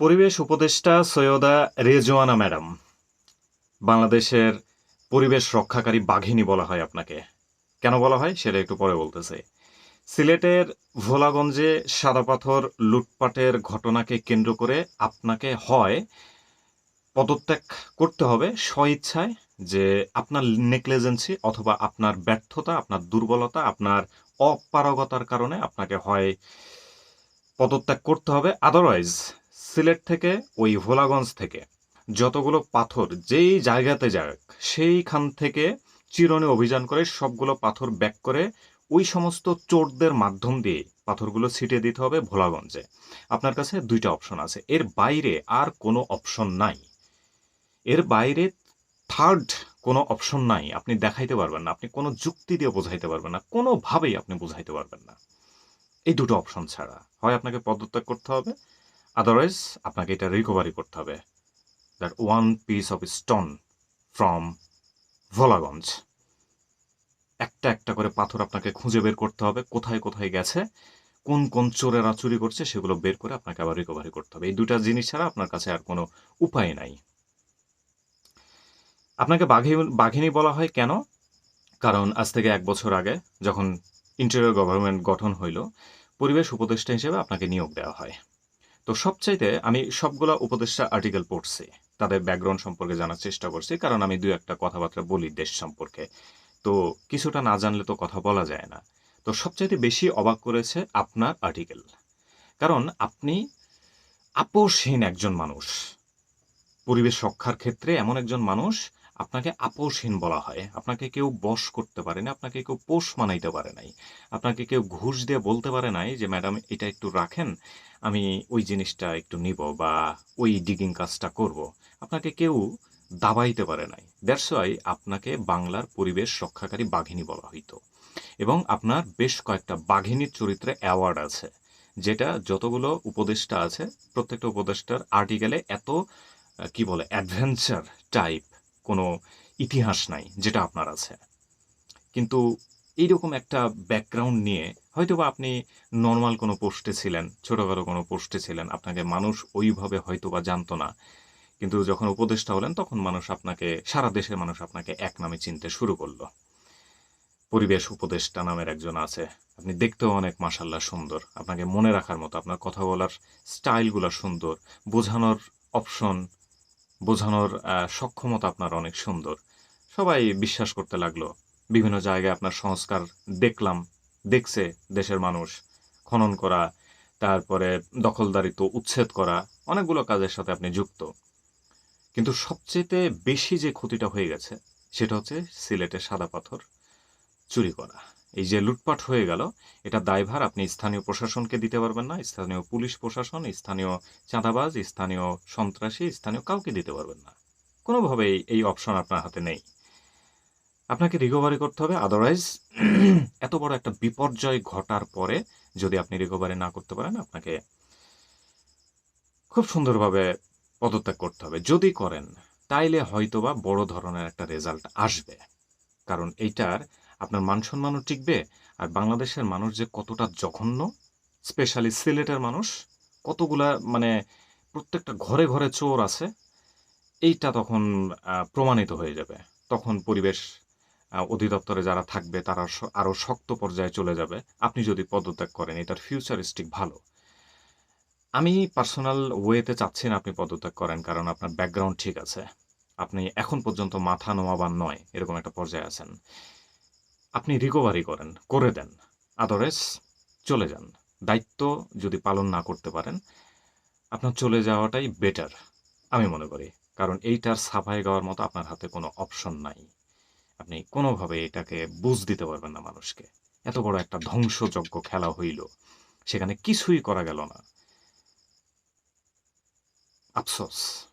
পরিবেশ উপদেষ্টা সৈয়দা রেজওয়ানা ম্যাডাম, বাংলাদেশের পরিবেশ রক্ষাকারী বাঘিনী বলা হয় আপনাকে। কেন বলা হয় সেটা একটু পরে বলতেছে। সিলেটের ভোলাগঞ্জে সাদা পাথর লুটপাটের ঘটনাকে কেন্দ্র করে আপনাকে হয় পদত্যাগ করতে হবে স্বইচ্ছায় যে আপনার নেকলেজেন্সি অথবা আপনার ব্যর্থতা, আপনার দুর্বলতা, আপনার অপারগতার কারণে আপনাকে হয় পদত্যাগ করতে হবে। আদারওয়াইজ সিলেট থেকে, ওই ভোলাগঞ্জ থেকে। যতগুলো পাথর যেই জায়গাতে যাক, সেইখান থেকে চিরনে অভিযান করে সবগুলো পাথর ব্যাক করে ওই সমস্ত চোরদের মাধ্যম দিয়ে পাথরগুলো ছিটিয়ে দিতে হবে ভোলাগঞ্জে। আপনার কাছে দুইটা অপশন আছে। এর বাইরে আর কোনো অপশন নাই। এর বাইরে থার্ড কোনো অপশন নাই। আপনি দেখাইতে পারবেন না। আপনি কোনো যুক্তি দিয়ে বোঝাইতে পারবেন না। কোনোভাবেই আপনি বোঝাইতে পারবেন না। এই দুটো অপশন ছাড়া হয় আপনাকে পদত্যাগ করতে হবে। আদারওয়াইজ আপনাকে এটা রিকভারি করতে হবে। That one piece of stone from Bholaganj একটা একটা করে পাথর আপনাকে খুঁজে বের করতে হবে, কোথায় কোথায় গেছে, কোন কোন চোরেরা চুরি করছে, সেগুলো বের করে আপনাকে আবার রিকভারি করতে হবে। এই দুটা জিনিস ছাড়া আপনার কাছে আর কোনো উপায় নাই। আপনাকে বাঘি বাঘিনী বলা হয় কেন? কারণ আজ থেকে এক বছর আগে যখন ইন্টেরিয়র গভর্নমেন্ট গঠন হইল, পরিবেশ উপদেষ্টা হিসেবে আপনাকে নিয়োগ দেওয়া হয়। তো সবচাইতে আমি সবগুলা উপদেষ্টা আর্টিকেল পড়ছি, তাদের ব্যাকগ্রাউন্ড সম্পর্কে জানার চেষ্টা করছি, কারণ আমি দু একটা কথাবার্তা বলি দেশ সম্পর্কে। তো কিছুটা না জানলে তো কথা বলা যায় না। তো সবচাইতে বেশি অবাক করেছে আপনার আর্টিকেল কারণ আপনি আপোষহীন একজন মানুষ। পরিবেশ রক্ষার ক্ষেত্রে এমন একজন মানুষ আপনাকে আপোষহীন বলা হয়। আপনাকে কেউ বশ করতে পারে না, আপনাকে কেউ পোষ মানাইতে পারে নাই। আপনাকে কেউ ঘুষ দিয়ে বলতে পারে নাই যে, ম্যাডাম, এটা একটু রাখেন, আমি ওই জিনিসটা একটু নিব বা ওই ডিগিং কাজটা করব। আপনাকে কেউ দাবাইতে পারে নাই। ওয়াই আপনাকে বাংলার পরিবেশ রক্ষাকারী বাঘিনী বলা হইতো। এবং আপনার বেশ কয়েকটা বাঘিনীর চরিত্রে অ্যাওয়ার্ড আছে, যেটা যতগুলো উপদেষ্টা আছে, প্রত্যেকটা উপদেষ্টার আর্টিকেলে এত, কি বলে অ্যাডভেঞ্চার টাইপ কোনো ইতিহাস নাই, যেটা আপনার আছে। কিন্তু এইরকম একটা ব্যাকগ্রাউন্ড নিয়ে হয়তোবা আপনি নর্মাল কোনো পোস্টে ছিলেন, ছোটোখাটো কোনো পোস্টে ছিলেন, আপনাকে মানুষ ওইভাবে হয়তোবা জানতো না। কিন্তু যখন উপদেষ্টা হলেন, তখন মানুষ আপনাকে, সারা দেশের মানুষ আপনাকে এক নামে চিনতে শুরু করল। পরিবেশ উপদেষ্টা নামের একজন আছে। আপনি দেখতেও অনেক মাসাল্লাহ সুন্দর। আপনাকে মনে রাখার মতো, আপনার কথা বলার স্টাইলগুলো সুন্দর। বোঝানোর অপশন বোঝানোর সক্ষমতা আপনার অনেক সুন্দর। সবাই বিশ্বাস করতে লাগল, বিভিন্ন জায়গায় আপনার সংস্কার দেখলাম, দেখছে দেশের মানুষ, খনন করা, তারপরে দখলদারিত্ব উচ্ছেদ করা, অনেকগুলো কাজের সাথে আপনি যুক্ত। কিন্তু সবচেয়ে বেশি যে ক্ষতিটা হয়ে গেছে, সেটা হচ্ছে সিলেটের সাদা পাথর চুরি করা। এই যে লুটপাট হয়ে গেল, এটা দায়ভার আপনি স্থানীয় প্রশাসনকে দিতে পারবেন না, স্থানীয় পুলিশ প্রশাসন, স্থানীয় চাঁদাবাজ, স্থানীয় সন্ত্রাসী, স্থানীয় কাউকে দিতে পারবেন না। কোনোভাবেই এই অপশন আপনার হাতে নেই। আপনাকে রিকভারি করতে হবে আদারওয়াইজ এত বড় একটা বিপর্যয় ঘটার পরে যদি আপনি রিকভারি না করতে পারেন, আপনাকে খুব সুন্দরভাবে পদত্যাগ করতে হবে। যদি করেন, তাইলে হয়তোবা বড় ধরনের একটা রেজাল্ট আসবে। কারণ এইটার আপনার মান সম্মানও টিকবে, আর বাংলাদেশের মানুষ যে কতটা জঘন্য, স্পেশালি সিলেটের মানুষ, কতগুলা মানে প্রত্যেকটা ঘরে ঘরে চোর আছে, এইটা তখন প্রমাণিত হয়ে যাবে। তখন পরিবেশ অধিদপ্তরে যারা থাকবে তারা আরও শক্ত পর্যায়ে চলে যাবে। আপনি যদি পদত্যাগ করেন, এটার ফিউচারিস্টিক ভালো। আমি পার্সোনাল ওয়েতে চাচ্ছি না আপনি পদত্যাগ করেন, কারণ আপনার ব্যাকগ্রাউন্ড ঠিক আছে। আপনি এখন পর্যন্ত মাথা নোয়াবার নয়, এরকম একটা পর্যায়ে আছেন। আপনি রিকভারি করেন, করে দেন। আদারওয়াইজ চলে যান। দায়িত্ব যদি পালন না করতে পারেন, আপনার চলে যাওয়াটাই বেটার আমি মনে করি। কারণ এইটার সাফাই গাওয়ার মতো আপনার হাতে কোনো অপশন নাই। আপনি কোনোভাবে এটাকে বুঝ দিতে পারবেন না মানুষকে। এত বড় একটা ধ্বংসযজ্ঞ খেলা হইল, সেখানে কিছুই করা গেল না। আফসোস।